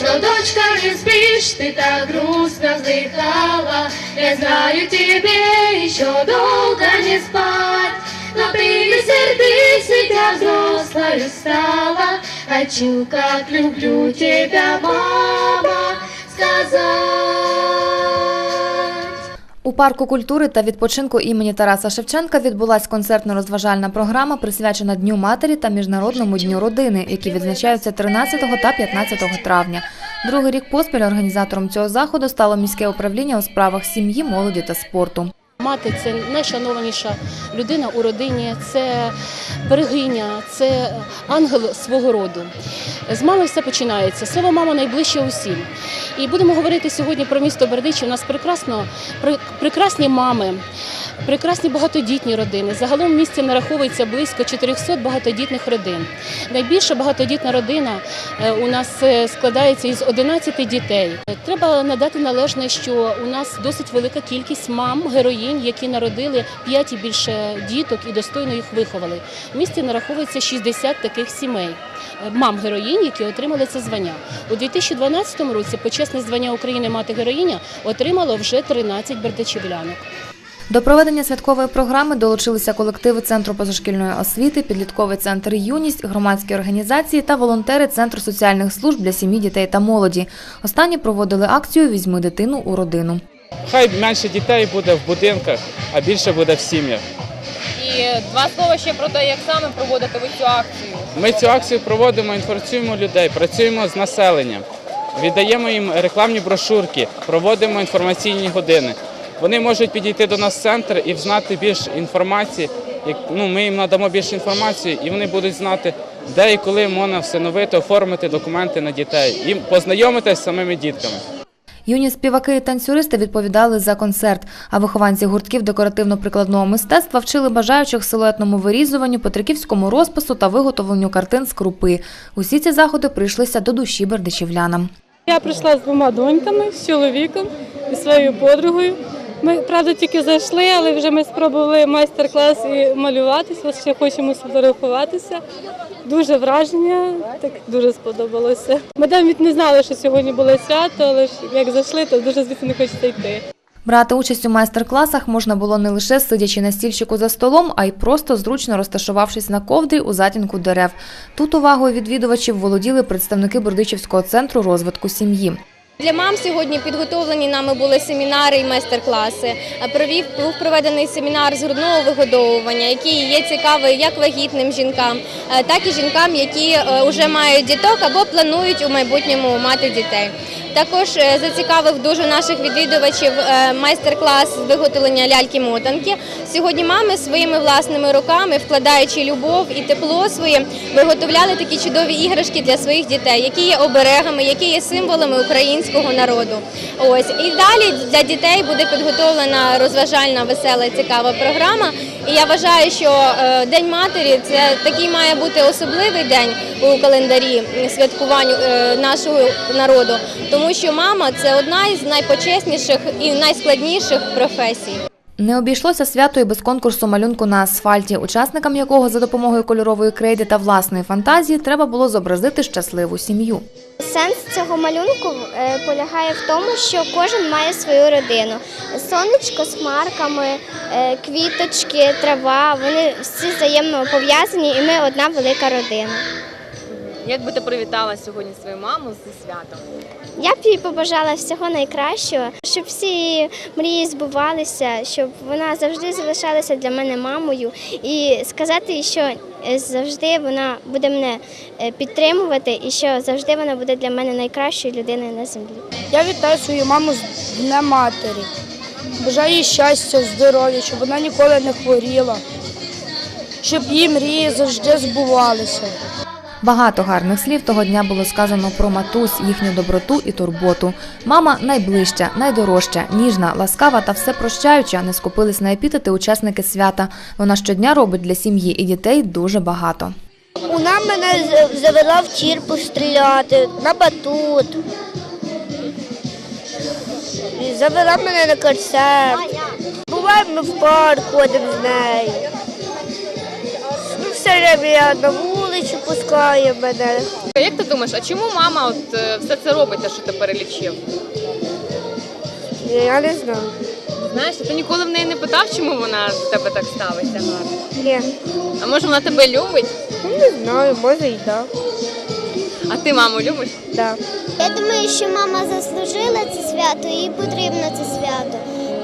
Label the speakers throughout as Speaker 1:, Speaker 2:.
Speaker 1: що дочка не спиш, ти так грустно вздыхала. Я знаю тебе, еще долго не спать, но ты не сердись, я взрослою стала. Хочу, как люблю тебя, мама,
Speaker 2: У парку культури та відпочинку імені Тараса Шевченка відбулася концертно-розважальна програма, присвячена Дню матері та Міжнародному дню родини, які відзначаються 13 та 15 травня. Другий рік поспіль організатором цього заходу стало міське управління у справах сім'ї, молоді та спорту.
Speaker 3: Мати це найшанованіша людина у родині, це берегиня, це ангел свого роду. З мами все починається. Слово мама найближче усім. І будемо говорити сьогодні про місто Бердичів. У нас прекрасно, прекрасні мами, прекрасні багатодітні родини. Загалом в місті нараховується близько 400 багатодітних родин. Найбільша багатодітна родина е, у нас е, складається із 11 дітей. Треба надати належне, що у нас досить велика кількість мам, героїнь, які народили 5 і більше діток і достойно їх виховали. В місті нараховується 60 таких сімей. Мам героїнь, які отримали це звання у 2012 році. Почесне звання України мати героїня отримало вже 13 бердичівлянок.
Speaker 2: До проведення святкової програми долучилися колективи Центру позашкільної освіти, підлітковий центр Юність, громадські організації та волонтери Центру соціальних служб для сім'ї, дітей та молоді. Останні проводили акцію Візьми дитину у родину.
Speaker 4: Хай менше дітей буде в будинках, а більше буде в сім'ях.
Speaker 5: І два слова ще про те, як саме проводите ви цю акцію.
Speaker 4: Ми цю акцію проводимо, інформуємо людей, працюємо з населенням, віддаємо їм рекламні брошурки, проводимо інформаційні години. Вони можуть підійти до нас в центр і знати більше інформації. Ну, ми їм надамо більше інформації, і вони будуть знати, де і коли можна встановити, оформити документи на дітей і познайомитися з самими дітками.
Speaker 2: Юні співаки і танцюристи відповідали за концерт, а вихованці гуртків декоративно-прикладного мистецтва вчили бажаючих силуетному вирізуванню, потриківському розпису та виготовленню картин з крупи. Усі ці заходи прийшлися до душі бердичівлянам.
Speaker 6: Я прийшла з двома доньками, з чоловіком і своєю подругою. Ми, правда, тільки зайшли, але вже ми спробували майстер-клас і малюватися, ще хочемо сфотографуватися. Дуже враження, так дуже сподобалося. Ми навіть не знали, що сьогодні було свято, але ж як зайшли, то дуже звісно не хочеться йти.
Speaker 2: Брати участь у майстер-класах можна було не лише сидячи на стільчику за столом, а й просто зручно розташувавшись на ковдрі у затінку дерев. Тут увагою відвідувачів володіли представники Бердичівського центру розвитку сім'ї.
Speaker 7: Для мам сьогодні підготовлені нами були семінари і майстер-класи. Провів був проведений семінар з грудного вигодовування, який є цікавий як вагітним жінкам, е, так і жінкам, які вже мають діток або планують у майбутньому мати дітей. Також е, зацікавив дуже наших відвідувачів е, майстер-клас з виготовлення ляльки-мотанки. Сьогодні мами своїми власними руками, вкладаючи любов і тепло своє, виготовляли такі чудові іграшки для своїх дітей, які є оберегами, які є символами українського народу. Ось і далі для дітей буде підготовлена розважальна, весела, цікава програма. І я вважаю, що е, День матері це такий має бути особливий день у календарі святкувань е, нашого народу, тому що мама це одна із найпочесніших і найскладніших професій.
Speaker 2: Не обійшлося свято і без конкурсу малюнку на асфальті, учасникам якого за допомогою кольорової крейди та власної фантазії треба було зобразити щасливу сім'ю.
Speaker 8: Сенс цього малюнку е, полягає в тому, що кожен має свою родину. Сонечко з хмарками, е, квіточки, трава, вони всі взаємно пов'язані, і ми одна велика родина.
Speaker 5: Як би ти привітала сьогодні свою маму зі святом?
Speaker 8: Я б їй побажала всього найкращого, щоб всі її мрії збувалися, щоб вона завжди залишалася для мене мамою, і сказати, їй, що е, завжди вона буде мене е, підтримувати, і що завжди вона буде для мене найкращою людиною на землі.
Speaker 9: Я вітаю свою маму з Днем матері. Бажаю їй щастя, здоров'я, щоб вона ніколи не хворіла, щоб її мрії завжди збувалися.
Speaker 2: Багато гарних слів того дня було сказано про матусь, їхню доброту і турботу. Мама найближча, найдорожча, ніжна, ласкава та всепрощаюча. Не скупились на епітети учасники свята. Вона щодня робить для сім'ї і дітей дуже багато.
Speaker 8: Вона мене завела в тір постріляти, на батут. Завела мене на концерт. Буває, ми в парк ходимо з нею. Ну, все время на вулицю пускає мене.
Speaker 5: Як ти думаєш, а чому мама от е, все це робить, те, що ти перелічив?
Speaker 9: Я не знаю.
Speaker 5: Знаєш, ти ніколи в неї не питав, чому вона до тебе так ставиться гарно?
Speaker 9: Ні.
Speaker 5: А може вона тебе любить?
Speaker 9: Не знаю, може і так.
Speaker 5: А ти маму любиш?
Speaker 9: Да.
Speaker 8: Я думаю, що мама заслужила це свято, їй потрібно це свято.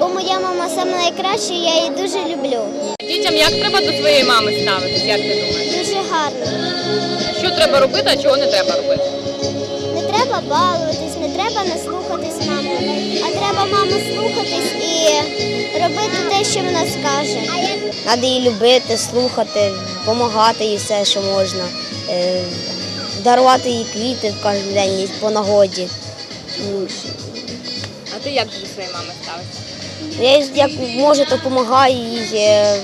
Speaker 8: Бо моя мама саме найкраща, я її дуже люблю.
Speaker 5: Дітям як треба до своєї мами ставитись, як ти думаєш?
Speaker 8: Дуже гарно.
Speaker 5: Що треба робити, а чого не треба робити?
Speaker 8: Не треба балуватись, не треба не слухатись маму, а треба маму слухатись і робити те, що вона скаже.
Speaker 10: Треба її любити, слухати, допомагати їй все, що можна, е, дарувати їй квіти кожен день по нагоді.
Speaker 5: А ти як до своєї мами ставишся?
Speaker 10: Я їй як можу, то допомагаю їй, е,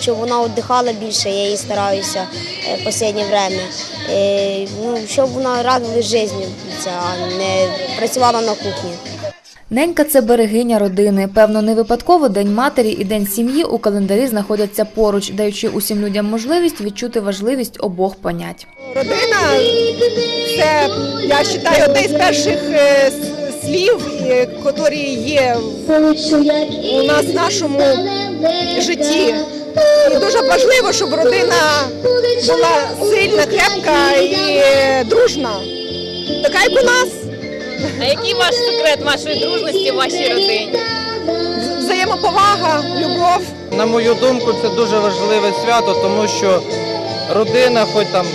Speaker 10: щоб вона віддихала більше, я їй стараюся е, в останнє время. Е, Ну, щоб вона радувалась життю, а не працювала на кухні.
Speaker 2: Ненька це берегиня родини. Певно, не випадково День матері і День сім'ї у календарі знаходяться поруч, даючи усім людям можливість відчути важливість обох понять.
Speaker 11: Родина це, я вважаю, одне з перших е, слів, е, які є у нас в нашому житті. І дуже важливо, щоб родина була сильна, крепка і е, дружна. Така як у нас,
Speaker 5: А який ваш секрет вашої дружності в вашій родині?
Speaker 11: взаємоповага, любов.
Speaker 12: На мою думку, це дуже важливе свято, тому що родина, хоч там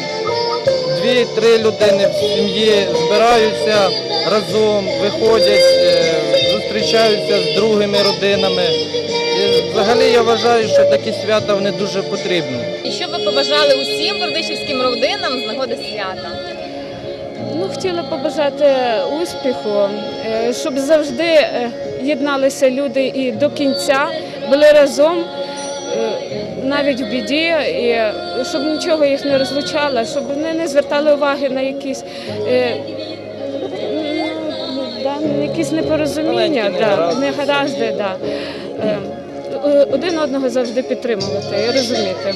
Speaker 12: дві-три людини в сім'ї збираються разом, виходять, е, зустрічаються з другими родинами. І взагалі я вважаю, що такі свята вони дуже потрібні.
Speaker 5: І що ви побажали усім бердичівським родинам з нагоди свята?
Speaker 6: Ну, хотіла побажати успіху, е, щоб завжди е, єдналися люди і до кінця були разом, навіть в біді, і щоб нічого їх не розлучало, щоб вони не звертали уваги на якісь. е, ну, да, на якісь непорозуміння, да,
Speaker 12: негаразди.
Speaker 6: негаразди, да. Е, один одного завжди підтримувати і розуміти.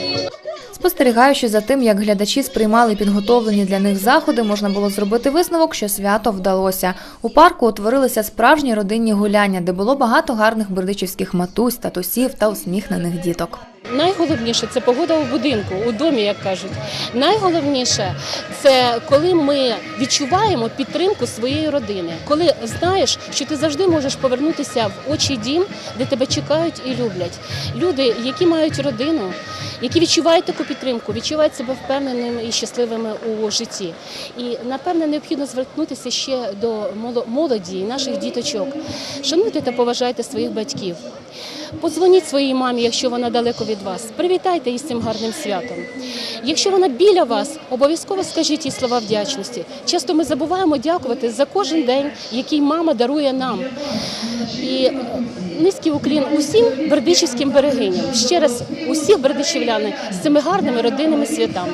Speaker 2: Спостерігаючи за тим, як глядачі сприймали підготовлені для них заходи, можна було зробити висновок, що свято вдалося. У парку утворилися справжні родинні гуляння, де було багато гарних бердичівських матусь, татусів та усміхнених діток.
Speaker 3: Найголовніше це погода у будинку, у домі, як кажуть. Найголовніше це коли ми відчуваємо підтримку своєї родини, коли знаєш, що ти завжди можеш повернутися в очі дім, де тебе чекають і люблять. Люди, які мають родину, які відчувають таку підтримку, відчувають себе впевненими і щасливими у житті. І напевне необхідно звернутися ще до моло- молоді, наших діточок. Шануйте та поважайте своїх батьків. Подзвоніть своїй мамі, якщо вона далеко від вас. Привітайте її з цим гарним святом. Якщо вона біля вас, обов'язково скажіть їй слова вдячності. Часто ми забуваємо дякувати за кожен день, який мама дарує нам. І низький уклін усім бердичівським берегиням. Ще раз усіх бердичівляни з цими гарними родинними святами.